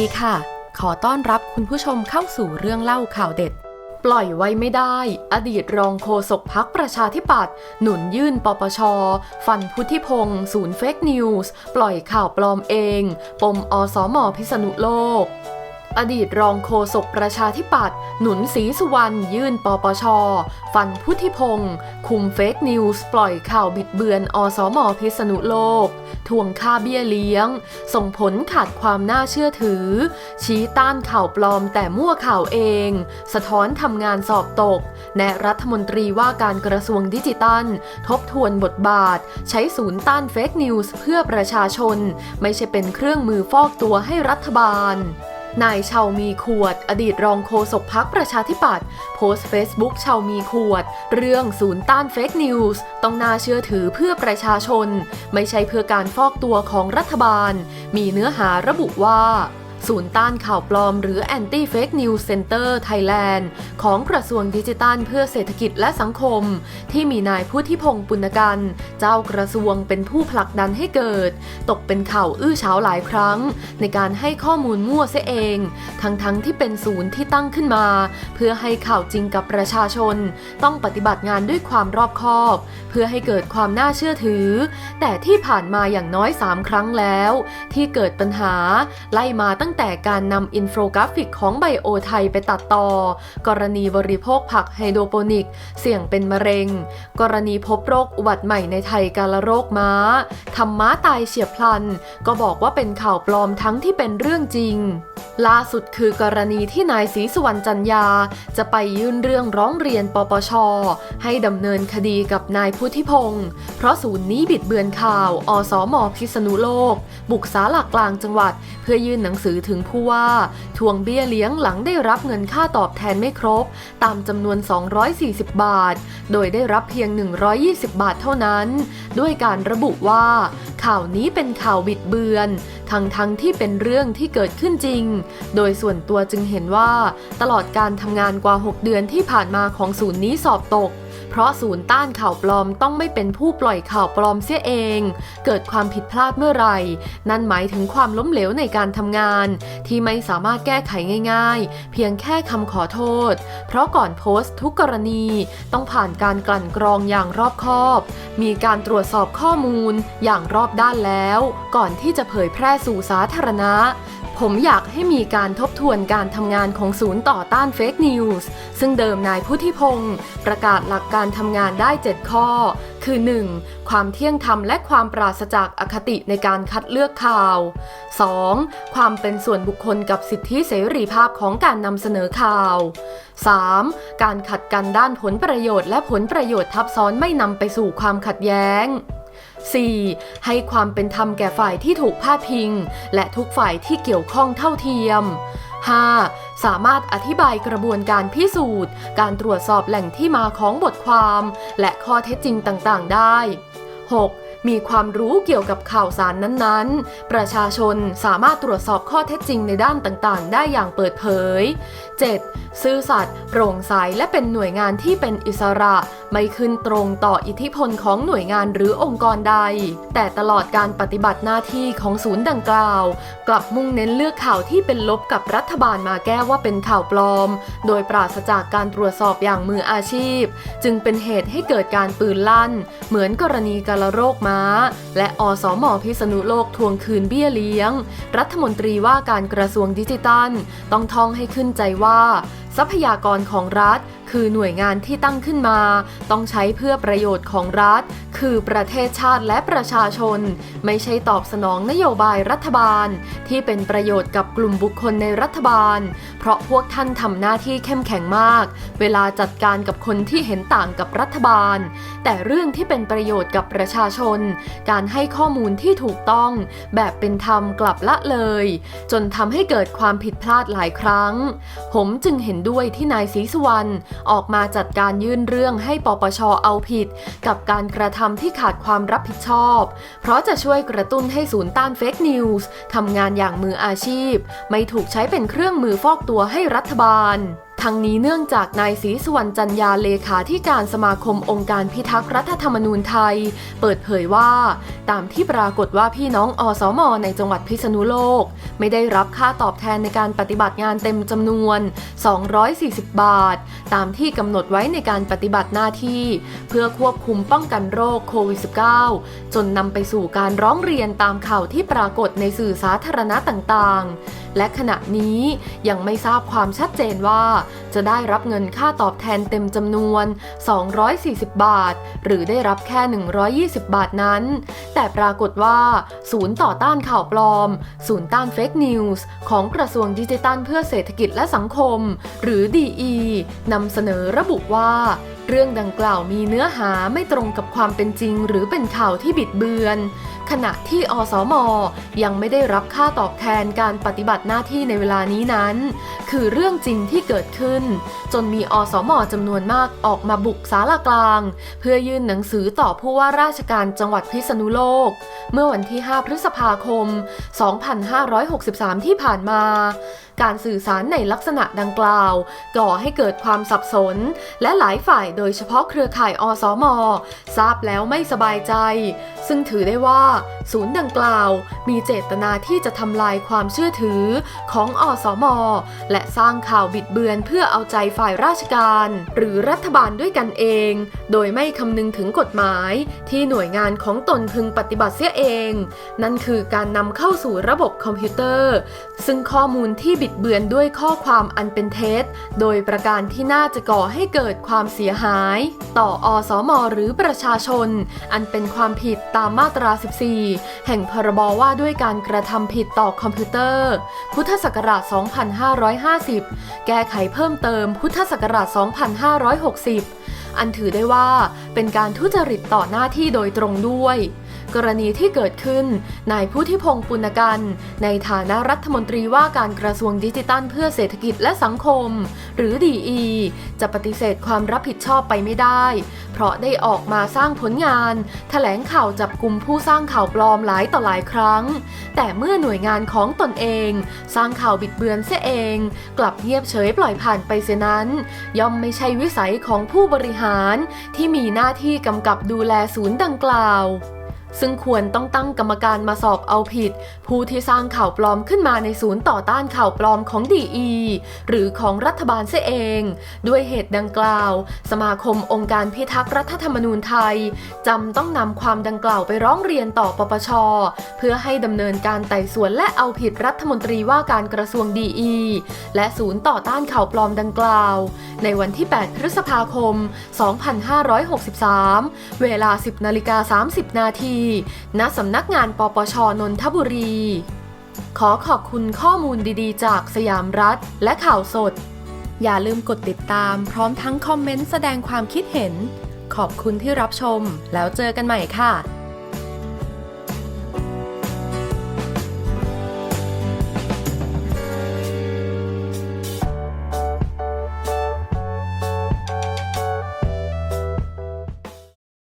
ดีค่ะ ขอต้อนรับคุณผู้ชมเข้าสู่เรื่องเล่าข่าวเด็ด ปล่อยไว้ไม่ได้ อดีตรองโฆษกพักประชาธิปัตย์หนุนยื่นปปช ฟันพุทธิพงศ์ศูนย์เฟกนิวส์ ปล่อยข่าวปลอมเอง ปมอสมอพิษณุโลก อดีตรองโฆษกประชาธิปัตย์หนุนศรีสุวรรณยื่นปปช ฟันพุทธิพงศ์คุมเฟกนิวส์ปล่อยข่าวบิดเบือนอสมพิษณุโลก ทวงค่าเบี้ยเลี้ยง ส่งผลขาดความน่าเชื่อถือ ชี้ต้านข่าวปลอมแต่มั่วข่าวเอง สะท้อนทำงานสอบตก แนะรัฐมนตรีว่าการกระทรวงดิจิตัล ทบทวนบทบาท ใช้ศูนย์ต้านเฟกนิวส์เพื่อประชาชน ไม่ใช่เป็นเครื่องมือฟอกตัวให้รัฐบาล นายชาวมีขวด อดีตรองโฆษกพักประชาธิปัตย์โพสต์เฟซบุ๊กชาวมีขวด เรื่องศูนย์ต้านเฟกนิวส์ต้องน่าเชื่อถือเพื่อประชาชน ไม่ใช่เพื่อการฟอกตัวของรัฐบาล มีเนื้อหาระบุว่า ศูนย์ต้านข่าวปลอมหรือ Anti Fake News Center Thailand ของกระทรวงดิจิทัลเพื่อเศรษฐกิจและสังคม ที่มีนายพุทธิพงศ์ปุณกัน เจ้ากระทรวงเป็นผู้ผลักดันให้เกิด ตกเป็นข่าวอื้อเฉาหลายครั้ง ในการให้ข้อมูลมั่วเสียเอง ทั้งๆทที่เป็นศูนย์ที่ตั้งขึ้นมา เพื่อให้ข่าวจริงกับประชาชน ต้องปฏิบัติงานด้วยความรอบคอบ เพื่อให้เกิดความน่าเชื่อถือ แต่ที่ผ่านมาอย่างน้อย 3 ครั้งแล้ว ที่เกิดปัญหาไล่มาตั้งงแต่การนำอินโฟกราฟิกของไบโอไทยไปตัดต่อ กรณีบริโภคผักไฮโดรโปนิก เสี่ยงเป็นมะเร็ง กรณีพบโรคอุบัติใหม่ในไทยกาลโรคม้าทำม้าตายเฉียบพลัน ก็บอกว่าเป็นข่าวปลอมทั้งที่เป็นเรื่องจริง ล่าสุดคือกรณีที่นายศรีสุวรรณจันยา จะไปยื่นเรื่องร้องเรียนปปช ให้ดำเนินคดีกับนายพุทธิพงศ์เพราะศูนย์นี้บิดเบือนข่าว อสมพิษณุโลก บุกสาหลักกลางจังหวัด เพื่อยื่นหนังสือถึงผู้ว่า ทวงเบี้ยเลี้ยงหลังได้รับเงินค่าตอบแทนไม่ครบ ตามจำนวน 240 บาท โดยได้รับเพียง 120 บาทเท่านั้น ด้วยการระบุว่า ข่าวนี้เป็นข่าวบิดเบือนทั้งทั้งที่เป็นเรื่องที่เกิดขึ้นจริง โดยส่วนตัวจึงเห็นว่า ตลอดการทำงานกว่า 6 เดือนที่ผ่านมาของศูนย์นี้สอบตก เพราะศูนย์ต้านข่าวปลอมต้องไม่เป็นผู้ปล่อยข่าวปลอมเสียเอง เกิดความผิดพลาดเมื่อไหร่ นั่นหมายถึงความล้มเหลวในการทำงาน ที่ไม่สามารถแก้ไขง่าย ๆ เพียงแค่คำขอโทษ เพราะก่อนโพสต์ทุกกรณีต้องผ่านการกลั่นกรองอย่างรอบคอบ มีการตรวจสอบข้อมูลอย่างรอบด้านแล้ว ก่อนที่จะเผยแพร่สู่สาธารณะ ผมอยากให้มีการทบทวนการทำงานของศูนย์ต่อต้านเฟกนิวส์ซึ่งเดิมนายพุทธิพงศ์ประกาศหลักการทำงานได้ 7 ข้อ คือ 1. ความเที่ยงธรรมและความปราศจากอคติในการคัดเลือกข่าว 2. ความเป็นส่วนบุคคลกับสิทธิเสรีภาพของการนำเสนอข่าว 3. การขัดกันด้านผลประโยชน์และผลประโยชน์ทับซ้อนไม่นำไปสู่ความขัดแย้ง 4. ให้ความเป็นธรรมแก่ฝ่ายที่ถูกพาดพิง และทุกฝ่ายที่เกี่ยวข้องเท่าเทียม 5. สามารถอธิบายกระบวนการพิสูจน์ การตรวจสอบแหล่งที่มาของบทความ และข้อเท็จจริงต่างๆ ได้ 6. มีความรู้เกี่ยวกับข่าวสารนั้นๆ ประชาชนสามารถตรวจสอบข้อเท็จจริงในด้านต่างๆ ได้อย่างเปิดเผย 7. ซื่อสัตย์โปร่งใสและเป็นหน่วยงานที่เป็นอิสระ ไม่ขึ้นตรงต่ออิทธิพลของหน่วยงานหรือองค์กรใด แต่ตลอดการปฏิบัติหน้าที่ของศูนย์ดังกล่าว กลับมุ่งเน้นเลือกข่าวที่เป็นลบกับรัฐบาลมาแก้ว่าเป็นข่าวปลอม โดยปราศจากการตรวจสอบอย่างมืออาชีพ จึงเป็นเหตุให้เกิดการปืนลั่น เหมือนกรณีกาลโรคม้า และอสมพิษณุโลกทวงคืนเบี้ยเลี้ยง รัฐมนตรีว่าการกระทรวงดิจิทัล ต้องท่องให้ขึ้นใจว่าทรัพยากรของรัฐ คือหน่วยงานที่ตั้งขึ้นมา ต้องใช้เพื่อประโยชน์ของรัฐ คือประเทศชาติและประชาชน ไม่ใช่ตอบสนองนโยบายรัฐบาล ที่เป็นประโยชน์กับกลุ่มบุคคลในรัฐบาล เพราะพวกท่านทำหน้าที่เข้มแข็งมาก เวลาจัดการกับคนที่เห็นต่างกับรัฐบาล แต่เรื่องที่เป็นประโยชน์กับประชาชน การให้ข้อมูลที่ถูกต้องแบบเป็นธรรมกลับละเลย จนทำให้เกิดความผิดพลาดหลายครั้ง ผมจึงเห็นด้วยที่นายศรีสุวรรณออกมาจัดการยื่นเรื่องให้ปปชเอาผิด กับการกระทำที่ขาดความรับผิดชอบ เพราะจะช่วยกระตุ้นให้ศูนย์ต้านเฟกนิวส์ทำงานอย่างมืออาชีพ ไม่ถูกใช้เป็นเครื่องมือฟอกตัวให้รัฐบาล ทั้งนี้เนื่องจากนายศรีสุวรรณจันยาเลขาธิการสมาคมองค์การพิทักษ์รัฐธรรมนูญไทย เปิดเผยว่า ตามที่ปรากฏว่าพี่น้องอสม ในจังหวัดพิษณุโลก ไม่ได้รับค่าตอบแทนในการปฏิบัติงานเต็มจำนวน 240 บาท ตามที่กำหนดไว้ในการปฏิบัติหน้าที่ เพื่อควบคุมป้องกันโรคโควิด -19 จนนำไปสู่การร้องเรียนตามข่าวที่ปรากฏในสื่อสาธารณะต่างๆและขณะนี้ยังไม่ทราบความชัดเจนว่า จะได้รับเงินค่าตอบแทนเต็มจำนวน 240 บาท หรือได้รับแค่ 120 บาทนั้น แต่ปรากฏว่า ศูนย์ต่อต้านข่าวปลอม ศูนย์ต้านเฟกนิวส์ของกระทรวงดิจิทัลเพื่อเศรษฐกิจและสังคม หรือ DE นำเสนอระบุว่า เรื่องดังกล่าวมีเนื้อหาไม่ตรงกับความเป็นจริง หรือเป็นข่าวที่บิดเบือน ขณะที่อสม ยังไม่ได้รับค่าตอบแทนการปฏิบัติหน้าที่ในเวลานี้นั้น คือเรื่องจริงที่เกิดขึ้น จนมีอสมจำนวนมากออกมาบุกศาลากลาง เพื่อยื่นหนังสือต่อผู้ว่าราชการจังหวัดพิษณุโลก เมื่อวันที่ 5 พฤษภาคม 2563 ที่ผ่านมา การสื่อสารในลักษณะดังกล่าว ก่อให้เกิดความสับสน และหลายฝ่ายโดยเฉพาะเครือข่ายอสม ทราบแล้วไม่สบายใจ ซึ่งถือได้ว่า ศูนย์ดังกล่าว มีเจตนาที่จะทำลายความเชื่อถือของอสม และสร้างข่าวบิดเบือนเพื่อเอาใจฝ่ายราชการ หรือรัฐบาลด้วยกันเอง โดยไม่คำนึงถึงกฎหมายที่หน่วยงานของตนพึงปฏิบัติเสียเอง นั่นคือการนำเข้าสู่ระบบคอมพิวเตอร์ ซึ่งข้อมูลที่บิดเบือนด้วยข้อความอันเป็นเท็จ โดยประการที่น่าจะก่อให้เกิดความเสียหาย ต่ออสม หรือประชาชน อันเป็นความผิดตามมาตรา 14แห่งพรบว่าด้วยการกระทำผิดต่อคอมพิวเตอร์ พุทธศักราช 2550 แก้ไขเพิ่มเติม พุทธศักราช 2560 อันถือได้ว่าเป็นการทุจริตต่อหน้าที่โดยตรงด้วย กรณีที่เกิดขึ้นนายพุทธิพงศ์ปุณกันในฐานะรัฐมนตรีว่าการกระทรวงดิจิทัลเพื่อเศรษฐกิจและสังคม หรือ DE จะปฏิเสธความรับผิดชอบไปไม่ได้ เพราะได้ออกมาสร้างผลงานแถลงข่าวจับกลุ่มผู้สร้างข่าวปลอมหลายต่อหลายครั้ง แต่เมื่อหน่วยงานของตนเอง สร้างข่าวบิดเบือนเสียเอง กลับเงียบเฉยปล่อยผ่านไปเสียนั้น ย่อมไม่ใช่วิสัยของผู้บริหาร ที่มีหน้าที่กำกับดูแลศูนย์ดังกล่าว ซึ่งควรต้องตั้งกรรมการมาสอบเอาผิด ผู้ที่สร้างข่าวปลอมขึ้นมาในศูนย์ต่อต้านข่าวปลอมของดีอีหรือของรัฐบาลเสียเอง ด้วยเหตุดังกล่าว สมาคมองค์การพิทักษ์รัฐธรรมนูญไทยจำต้องนำความดังกล่าวไปร้องเรียนต่อปปช เพื่อให้ดำเนินการไต่สวนและเอาผิดรัฐมนตรีว่าการกระทรวงดีอีและศูนย์ต่อต้านข่าวปลอมดังกล่าว ในวันที่ 8 พฤษภาคม 2563 เวลา 10นาฬิกา30 นาทีณสำนักงานปปชนนทบุรี ขอขอบคุณข้อมูลดีๆ จากสยามรัฐและข่าวสด อย่าลืมกดติดตามพร้อมทั้งคอมเมนต์แสดงความคิดเห็น ขอบคุณที่รับชมแล้วเจอกันใหม่ค่ะ